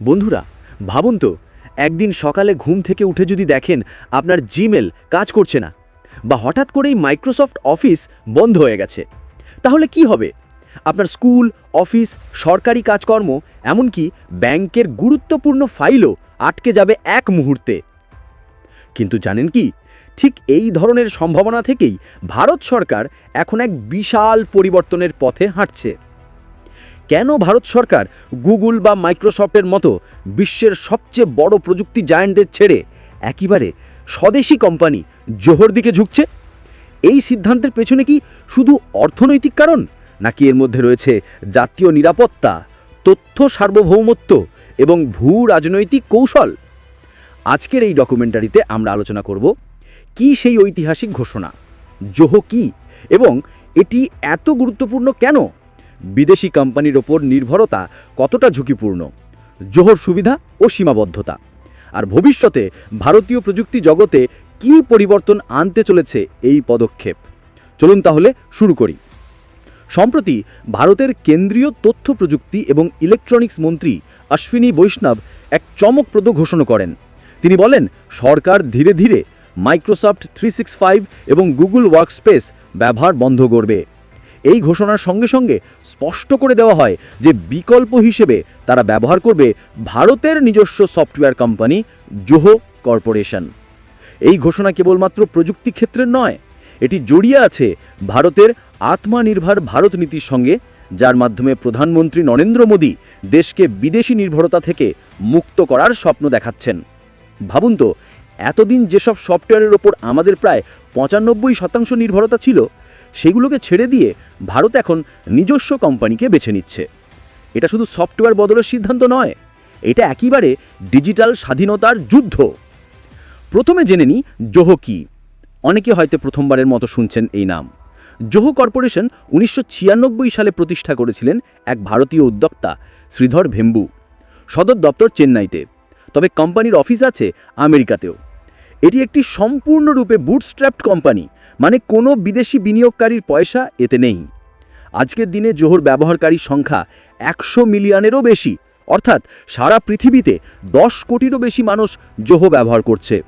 বন্ধুরা, ভাবুন তো, একদিন সকালে ঘুম থেকে উঠে যদি দেখেন আপনার জিমেল কাজ করছে না, বা হঠাৎ করেই মাইক্রোসফট অফিস বন্ধ হয়ে গেছে, তাহলে কি হবে? আপনার স্কুল, অফিস, সরকারি কাজকর্ম, এমনকি ব্যাংকের গুরুত্বপূর্ণ ফাইলও আটকে যাবে এক মুহূর্তে। কিন্তু জানেন কি, ঠিক এই ধরনের সম্ভাবনা থেকেই ভারত সরকার এখন এক বিশাল পরিবর্তনের পথে হাঁটছে। কেন ভারত সরকার গুগল বা মাইক্রোসফটের মতো বিশ্বের সবচেয়ে বড় প্রযুক্তি জায়ান্টদের ছেড়ে একেবারে স্বদেশি কোম্পানি জোহর দিকে ঝুঁকছে? এই সিদ্ধান্তের পেছনে কি শুধু অর্থনৈতিক কারণ? নাকি এর মধ্যে রয়েছে জাতীয় নিরাপত্তা, তথ্য সার্বভৌমত্ব এবং ভূ রাজনৈতিক কৌশল? আজকের এই ডকুমেন্টারিতে আমরা আলোচনা করব কি সেই ঐতিহাসিক ঘোষণা, জোহ কি এবং এটি এত গুরুত্বপূর্ণ কেন? বিদেশি কোম্পানির ওপর নির্ভরতা কতটা ঝুঁকিপূর্ণ, জোহর সুবিধা ও সীমাবদ্ধতা, আর ভবিষ্যতে ভারতীয় প্রযুক্তি জগতে কি পরিবর্তন আনতে চলেছে এই পদক্ষেপ। চলুন তাহলে শুরু করি। সম্প্রতি ভারতের কেন্দ্রীয় তথ্য প্রযুক্তি এবং ইলেকট্রনিক্স মন্ত্রী অশ্বিনী বৈষ্ণব এক চমকপ্রদ ঘোষণা করেন। তিনি বলেন, সরকার ধীরে ধীরে মাইক্রোসফট থ্রি এবং গুগল ওয়ার্কস্পেস ব্যবহার বন্ধ করবে। এই ঘোষণার সঙ্গে সঙ্গে স্পষ্ট করে দেওয়া হয় যে বিকল্প হিসেবে তারা ব্যবহার করবে ভারতের নিজস্ব সফটওয়্যার কোম্পানি জোহো কর্পোরেশন। এই ঘোষণা কেবলমাত্র প্রযুক্তি ক্ষেত্রের নয়, এটি জড়িয়ে আছে ভারতের আত্মনির্ভর ভারত নীতির সঙ্গে, যার মাধ্যমে প্রধানমন্ত্রী নরেন্দ্র মোদী দেশকে বিদেশি নির্ভরতা থেকে মুক্ত করার স্বপ্ন দেখাচ্ছেন। ভাবুন তো, এতদিন যেসব সফটওয়্যারের ওপর আমাদের প্রায় পঁচানব্বই শতাংশ নির্ভরতা ছিল সেগুলোকে ছেড়ে দিয়ে ভারত এখন নিজস্ব কোম্পানিকে বেছে নিচ্ছে। এটা শুধু সফটওয়্যার বদলের সিদ্ধান্ত নয়, এটা একেবারে ডিজিটাল স্বাধীনতার যুদ্ধ। প্রথমে জেনে নিই জোহ কি। অনেকে হয়তো প্রথমবারের মতো শুনছেন এই নাম। জোহো কর্পোরেশন উনিশশো ছিয়ানব্বই সালে প্রতিষ্ঠা করেছিলেন এক ভারতীয় উদ্যোক্তা, শ্রীধর ভেম্বু। সদর দপ্তর চেন্নাইতে। তবে কোম্পানির অফিস আছে আমেরিকাতেও। এটি একটি সম্পূর্ণরূপে বুটস্ট্র্যাপড কোম্পানি মানে কোনো বিদেশি বিনিয়োগকারীর পয়সা এতে নেই। আজকের দিনে জোহর ব্যবহারকারীর সংখ্যা একশো মিলিয়নেরও বেশি, অর্থাৎ সারা পৃথিবীতে দশ কোটিরও বেশি মানুষ জোহো ব্যবহার করছে।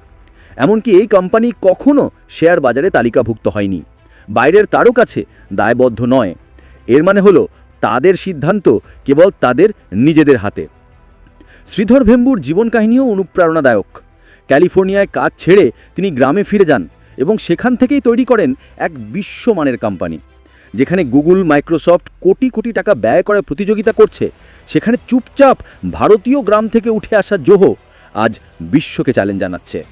এমনকি এই কোম্পানি কখনও শেয়ার বাজারে তালিকাভুক্ত হয়নি। বাইরের তারও কাছে দায়বদ্ধ নয়। এর মানে হলো, তাদের সিদ্ধান্ত কেবল তাদের নিজেদের হাতে। শ্রীধর ভেম্বুর জীবন কাহিনীও অনুপ্রেরণাদায়ক। ক্যালিফোর্নিয়ায় কাজ ছেড়ে তিনি গ্রামে ফিরে যান এবং সেখান থেকেই তৈরি করেন এক বিশ্বমানের কোম্পানি। যেখানে গুগল, মাইক্রোসফট কোটি কোটি টাকা ব্যয় করে প্রতিযোগিতা করছে, সেখানে চুপচাপ ভারতীয় গ্রাম থেকে উঠে আসা জোহো আজ বিশ্বকে চ্যালেঞ্জ জানাচ্ছে।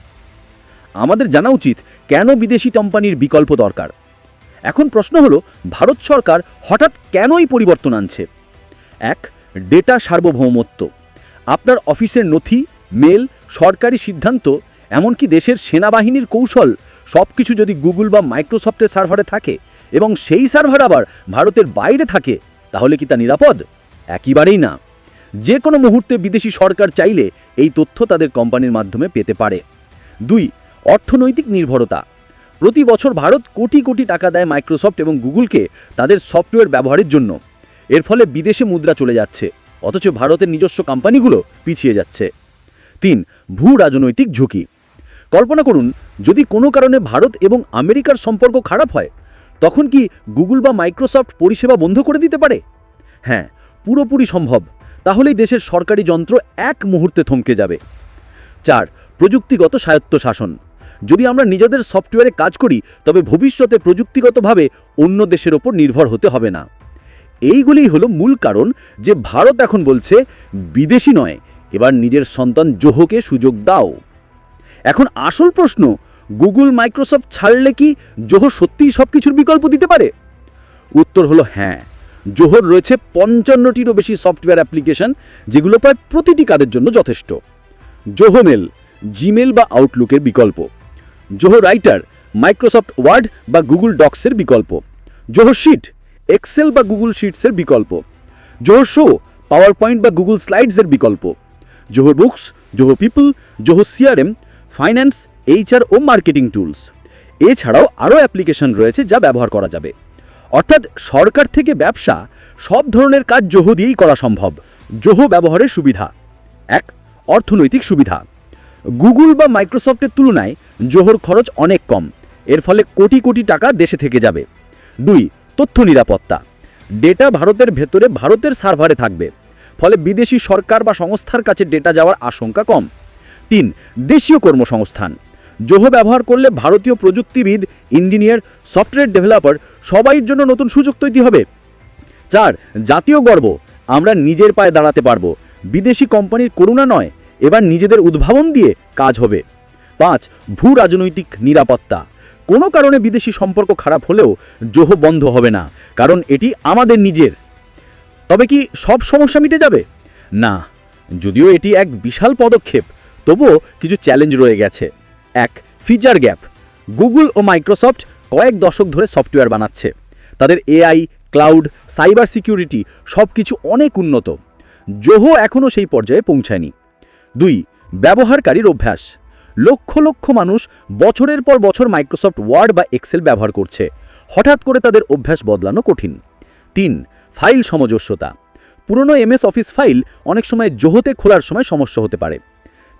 আমাদের জানা উচিত কেন বিদেশি কোম্পানির বিকল্প দরকার। এখন প্রশ্ন হলো, ভারত সরকার হঠাৎ কেনই পরিবর্তন আনছে? এক ডেটা সার্বভৌমত্ব। আপনার অফিসের নথি মেল সরকারি সিদ্ধান্ত, এমনকি দেশের সেনাবাহিনীর কৌশল সব কিছু যদি গুগল বা মাইক্রোসফটের সার্ভারে থাকে এবং সেই সার্ভার আবার ভারতের বাইরে থাকে, তাহলে কি তা নিরাপদ? একেবারেই না। যে কোনো মুহূর্তে বিদেশি সরকার চাইলে এই তথ্য তাদের কোম্পানির মাধ্যমে পেতে পারে। দুই, অর্থনৈতিক নির্ভরতা। প্রতি বছর ভারত কোটি কোটি টাকা দেয় মাইক্রোসফট এবং গুগলকে তাদের সফটওয়্যার ব্যবহারের জন্য। এর ফলে বিদেশে মুদ্রা চলে যাচ্ছে, অথচ ভারতের নিজস্ব কোম্পানিগুলো পিছিয়ে যাচ্ছে। তিন ভূ রাজনৈতিক ঝুঁকি। কল্পনা করুন, যদি কোনো কারণে ভারত এবং আমেরিকার সম্পর্ক খারাপ হয়, তখন কি গুগল বা মাইক্রোসফট পরিষেবা বন্ধ করে দিতে পারে? হ্যাঁ পুরোপুরি সম্ভব। তাহলেই দেশের সরকারি যন্ত্র এক মুহূর্তে থমকে যাবে। চার, প্রযুক্তিগত স্বায়ত্তশাসন। যদি আমরা নিজেদের সফটওয়্যারে কাজ করি, তবে ভবিষ্যতে প্রযুক্তিগতভাবে অন্য দেশের ওপর নির্ভর হতে হবে না। এইগুলিই হলো মূল কারণ যে ভারত এখন বলছে বিদেশি নয় এবার নিজের সন্তান জোহকে সুযোগ দাও। এখন আসল প্রশ্ন, গুগল, মাইক্রোসফট ছাড়লে কি জোহো সত্যিই সব কিছুর বিকল্প দিতে পারে? উত্তর হলো হ্যাঁ। জোহর রয়েছে পঞ্চান্নটিরও বেশি সফটওয়্যার অ্যাপ্লিকেশন, যেগুলো প্রায় প্রতিটি কাজের জন্য যথেষ্ট। জোহোমেল, জিমেল বা আউটলুকের বিকল্প। জোহো রাইটার, মাইক্রোসফট ওয়ার্ড বা গুগল ডক্সের বিকল্প। জোহো শিট, এক্সেল বা গুগল শিটসের বিকল্প। জোহো শো পাওয়ার পয়েন্ট বা গুগল স্লাইডসের বিকল্প। Zoho Books Zoho People Zoho CRM finance HR ও মার্কেটিং টুলস এছাড়াও আরও অ্যাপ্লিকেশন রয়েছে যা ব্যবহার করা যাবে। অর্থাৎ সরকার থেকে ব্যবসা সব ধরনের কাজ জোহো দিয়েই করা সম্ভব। জোহো ব্যবহারের সুবিধা। এক, অর্থনৈতিক সুবিধা। গুগল বা মাইক্রোসফটের তুলনায় জোহর খরচ অনেক কম। এর ফলে কোটি কোটি টাকা দেশে থেকে যাবে। দুই, তথ্য নিরাপত্তা। ডেটা ভারতের ভেতরে ভারতের সার্ভারে থাকবে। ফলে বিদেশি সরকার বা সংস্থার কাছে ডেটা যাওয়ার আশঙ্কা কম। তিন, দেশীয় কর্মসংস্থান। জোহ ব্যবহার করলে ভারতীয় প্রযুক্তিবিদ, ইঞ্জিনিয়ার, সফটওয়্যার ডেভেলপার সবাইয়ের জন্য নতুন সুযোগ তৈরি হবে। চার, জাতীয় গর্ব। আমরা নিজের পায়ে দাঁড়াতে পারব। বিদেশি কোম্পানির করুণা নয়, এবার নিজেদের উদ্ভাবন দিয়ে কাজ হবে। পাঁচ, ভূ রাজনৈতিক নিরাপত্তা। কোনো কারণে বিদেশি সম্পর্ক খারাপ হলেও জোহ বন্ধ হবে না, কারণ এটি আমাদের নিজের। তবে কি সব সমস্যা মিটে যাবে? না, যদিও এটি এক বিশাল পদক্ষেপ, তবুও কিছু চ্যালেঞ্জ রয়ে গেছে। এক, ফিচার গ্যাপ। গুগল ও মাইক্রোসফট কয়েক দশক ধরে সফটওয়্যার বানাচ্ছে। তাদের এআই, ক্লাউড, সাইবার সিকিউরিটি সব কিছু অনেক উন্নত। জোহো এখনও সেই পর্যায়ে পৌঁছায়নি। দুই, ব্যবহারকারীর অভ্যাস। লক্ষ লক্ষ মানুষ বছরের পর বছর মাইক্রোসফট ওয়ার্ড বা এক্সেল ব্যবহার করছে। হঠাৎ করে তাদের অভ্যাস বদলানো কঠিন। তিন ফাইল সমজস্যতা। পুরনো এমএস অফিস ফাইল অনেক সময় জোহতে খোলার সময় সমস্যা হতে পারে।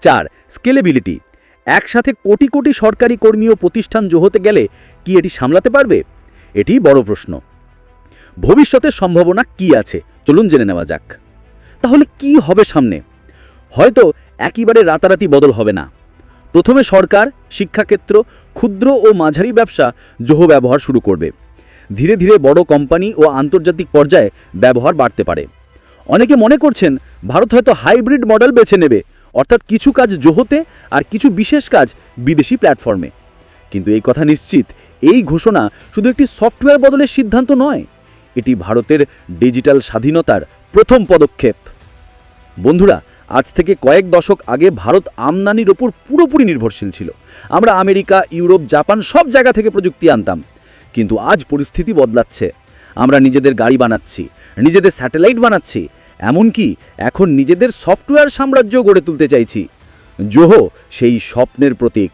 চার, স্কেলেবিলিটি। একসাথে কোটি কোটি সরকারি কর্মী ও প্রতিষ্ঠান জোহতে গেলে কি এটি সামলাতে পারবে? এটি বড় প্রশ্ন। ভবিষ্যতের সম্ভাবনা কি আছে? চলুন জেনে নেওয়া যাক। তাহলে কি হবে সামনে? হয়তো একেবারে রাতারাতি বদল হবে না। প্রথমে সরকার, শিক্ষাক্ষেত্র, ক্ষুদ্র ও মাঝারি ব্যবসা জোহ ব্যবহার শুরু করবে। ধীরে ধীরে বড় কোম্পানি ও আন্তর্জাতিক পর্যায়ে ব্যবহার বাড়তে পারে। অনেকে মনে করছেন, ভারত হয়তো হাইব্রিড মডেল বেছে নেবে, অর্থাৎ কিছু কাজ জোহতে আর কিছু বিশেষ কাজ বিদেশি প্ল্যাটফর্মে। কিন্তু এই কথা নিশ্চিত, এই ঘোষণা শুধু একটি সফটওয়্যার বদলের সিদ্ধান্ত নয়, এটি ভারতের ডিজিটাল স্বাধীনতার প্রথম পদক্ষেপ। বন্ধুরা, আজ থেকে কয়েক দশক আগে ভারত আমদানির ওপর পুরোপুরি নির্ভরশীল ছিল। আমরা আমেরিকা, ইউরোপ, জাপান সব জায়গা থেকে প্রযুক্তি আনতাম। কিন্তু আজ পরিস্থিতি বদলাচ্ছে। আমরা নিজেদের গাড়ি বানাচ্ছি, নিজেদের স্যাটেলাইট বানাচ্ছি, এমনকি এখন নিজেদের সফটওয়্যার সাম্রাজ্য গড়ে তুলতে চাইছি। জোহো, সেই স্বপ্নের প্রতীক।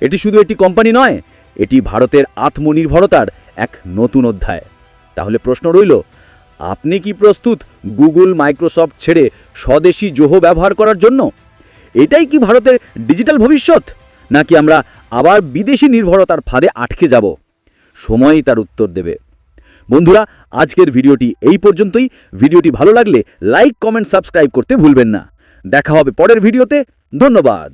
এটি শুধু একটি কোম্পানি নয়, এটি ভারতের আত্মনির্ভরতার এক নতুন অধ্যায়। তাহলে প্রশ্ন রইল, আপনি কি প্রস্তুত গুগল, মাইক্রোসফট ছেড়ে স্বদেশি জোহো ব্যবহার করার জন্য? এটাই কি ভারতের ডিজিটাল ভবিষ্যৎ? নাকি আমরা আবার বিদেশি নির্ভরতার ফাঁদে আটকে যাব? সময়ই তার উত্তর দেবে। বন্ধুরা, আজকের ভিডিওটি এই পর্যন্তই। ভিডিওটি ভালো লাগলে লাইক, কমেন্ট, সাবস্ক্রাইব করতে ভুলবেন না। দেখা হবে পরের ভিডিওতে। ধন্যবাদ।